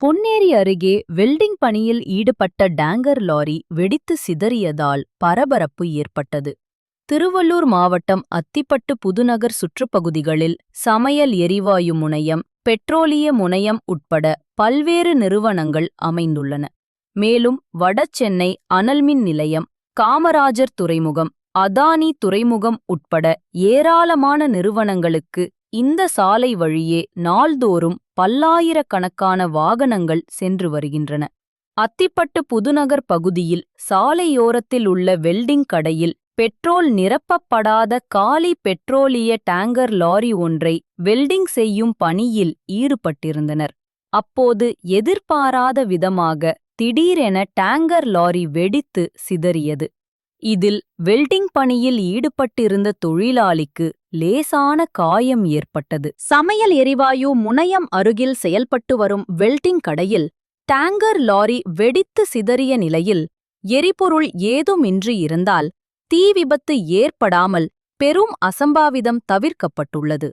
பொன்னேரி அருகே வெல்டிங் பணியில் ஈடுபட்ட டேங்கர் லாரி வெடித்து சிதறியதால் பரபரப்பு ஏற்பட்டது. திருவள்ளூர் மாவட்டம் அத்திப்பட்டு புதுநகர் சுற்றுப்பகுதிகளில் சமையல் எரிவாயு முனையம் பெட்ரோலிய முனையம் உட்பட பல்வேறு நிறுவனங்கள் அமைந்துள்ளன. மேலும் வடசென்னை அனல்மின் நிலையம் காமராஜர் துறைமுகம் அதானி துறைமுகம் உட்பட ஏராளமான நிறுவனங்களுக்கு இந்த சாலை வழியே நாள்தோறும் பல்லாயிரக்கணக்கான வாகனங்கள் சென்று வருகின்றன. அத்திப்பட்டு புதுநகர் பகுதியில் சாலையோரத்தில் உள்ள வெல்டிங் கடையில் பெட்ரோல் நிரப்பப்படாத காலி பெட்ரோலிய டேங்கர் லாரி ஒன்றை வெல்டிங் செய்யும் பணியில் ஈடுபட்டிருந்தனர். அப்போது எதிர்பாராத விதமாக திடீரென டேங்கர் லாரி வெடித்து சிதறியது. இதில் வெல்டிங் பணியில் ஈடுபட்டிருந்த தொழிலாளிக்கு லேசான காயம் ஏற்பட்டது. சமையல் எரிவாயு முனையம் அருகில் செயல்பட்டு வரும் வெல்டிங் கடையில் டேங்கர் லாரி வெடித்து சிதறிய நிலையில் எரிபொருள் ஏதுமின்றி இருந்தால் தீ விபத்து ஏற்படாமல் பெரும் அசம்பாவிதம் தவிர்க்கப்பட்டுள்ளது.